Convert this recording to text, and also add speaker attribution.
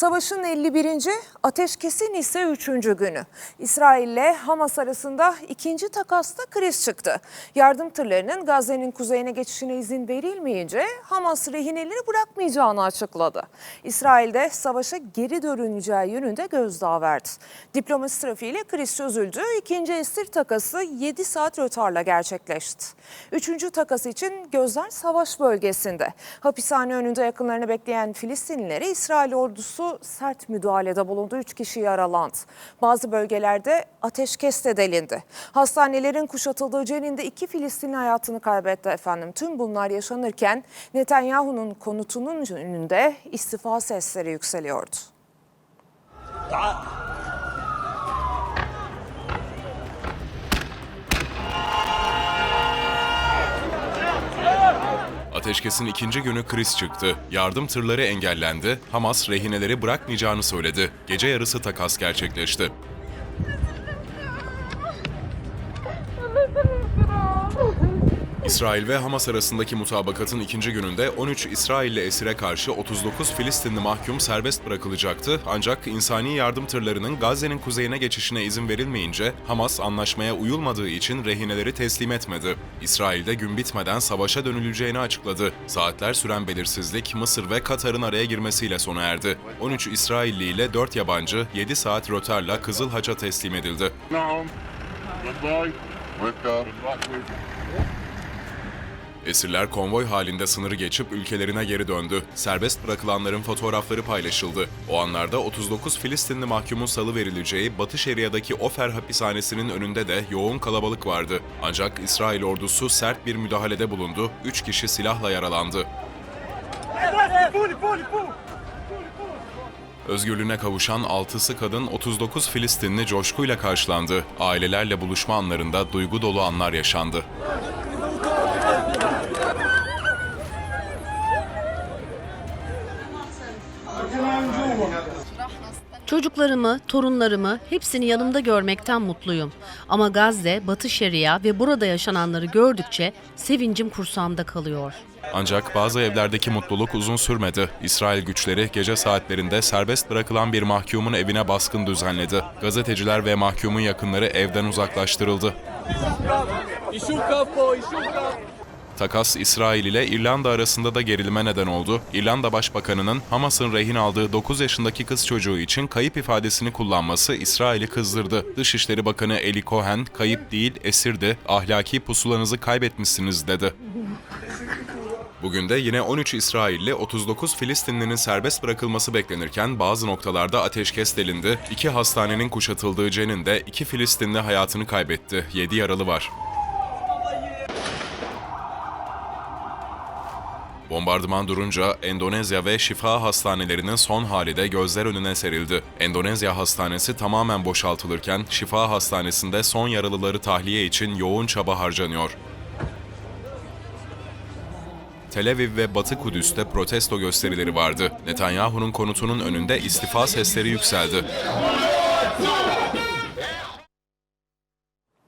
Speaker 1: Savaşın 51. ateşkesin ise 3. günü. İsrail ile Hamas arasında ikinci takasta kriz çıktı. Yardım tırlarının Gazze'nin kuzeyine geçişine izin verilmeyince Hamas rehineleri bırakmayacağını açıkladı. İsrail de savaşa geri dönüleceği yönünde gözdağı verdi. Diplomasi trafiğiyle kriz çözüldü. İkinci esir takası 7 saat rötarla gerçekleşti. Üçüncü takas için gözler savaş bölgesinde. Hapishane önünde yakınlarını bekleyen Filistinlilere İsrail ordusu sert müdahalede bulundu. Üç kişi yaralandı. Bazı bölgelerde ateşkes de delindi. Hastanelerin kuşatıldığı Cenin'de iki Filistinli hayatını kaybetti efendim. Tüm bunlar yaşanırken Netanyahu'nun konutunun önünde istifa sesleri yükseliyordu.
Speaker 2: Ateşkesin ikinci günü kriz çıktı. Yardım tırları engellendi. Hamas rehineleri bırakmayacağını söyledi. Gece yarısı takas gerçekleşti. İsrail ve Hamas arasındaki mutabakatın ikinci gününde 13 İsrailli esire karşı 39 Filistinli mahkum serbest bırakılacaktı ancak insani yardım tırlarının Gazze'nin kuzeyine geçişine izin verilmeyince Hamas anlaşmaya uyulmadığı için rehineleri teslim etmedi. İsrail de gün bitmeden savaşa dönüleceğini açıkladı. Saatler süren belirsizlik Mısır ve Katar'ın araya girmesiyle sona erdi. 13 İsrailli ile 4 yabancı 7 saat rötarla Kızıl Haç'a teslim edildi.
Speaker 3: Goodbye. Goodbye.
Speaker 4: Good luck with.
Speaker 2: Esirler konvoy halinde sınırı geçip ülkelerine geri döndü. Serbest bırakılanların fotoğrafları paylaşıldı. O anlarda 39 Filistinli mahkumun salı verileceği Batı Şeria'daki Ofer hapishanesinin önünde de yoğun kalabalık vardı. Ancak İsrail ordusu sert bir müdahalede bulundu. 3 kişi silahla yaralandı. Özgürlüğüne kavuşan 6'sı kadın 39 Filistinli coşkuyla karşılandı. Ailelerle buluşma anlarında duygu dolu anlar yaşandı.
Speaker 5: Çocuklarımı, torunlarımı hepsini yanımda görmekten mutluyum. Ama Gazze, Batı Şeria ve burada yaşananları gördükçe sevincim kursamda kalıyor.
Speaker 2: Ancak bazı evlerdeki mutluluk uzun sürmedi. İsrail güçleri gece saatlerinde serbest bırakılan bir mahkumun evine baskın düzenledi. Gazeteciler ve mahkumun yakınları evden uzaklaştırıldı. Takas İsrail ile İrlanda arasında da gerilime neden oldu. İrlanda Başbakanı'nın Hamas'ın rehin aldığı 9 yaşındaki kız çocuğu için kayıp ifadesini kullanması İsrail'i kızdırdı. Dışişleri Bakanı Eli Cohen, kayıp değil esirdi, ahlaki pusulanızı kaybetmişsiniz dedi. Bugün de yine 13 İsrailli 39 Filistinlinin serbest bırakılması beklenirken bazı noktalarda ateşkes delindi. İki hastanenin kuşatıldığı Cenin'de iki Filistinli hayatını kaybetti. 7 yaralı var. Bombardıman durunca Endonezya ve şifa hastanelerinin son hali de gözler önüne serildi. Endonezya hastanesi tamamen boşaltılırken şifa hastanesinde son yaralıları tahliye için yoğun çaba harcanıyor. Tel Aviv ve Batı Kudüs'te protesto gösterileri vardı. Netanyahu'nun konutunun önünde istifa sesleri yükseldi.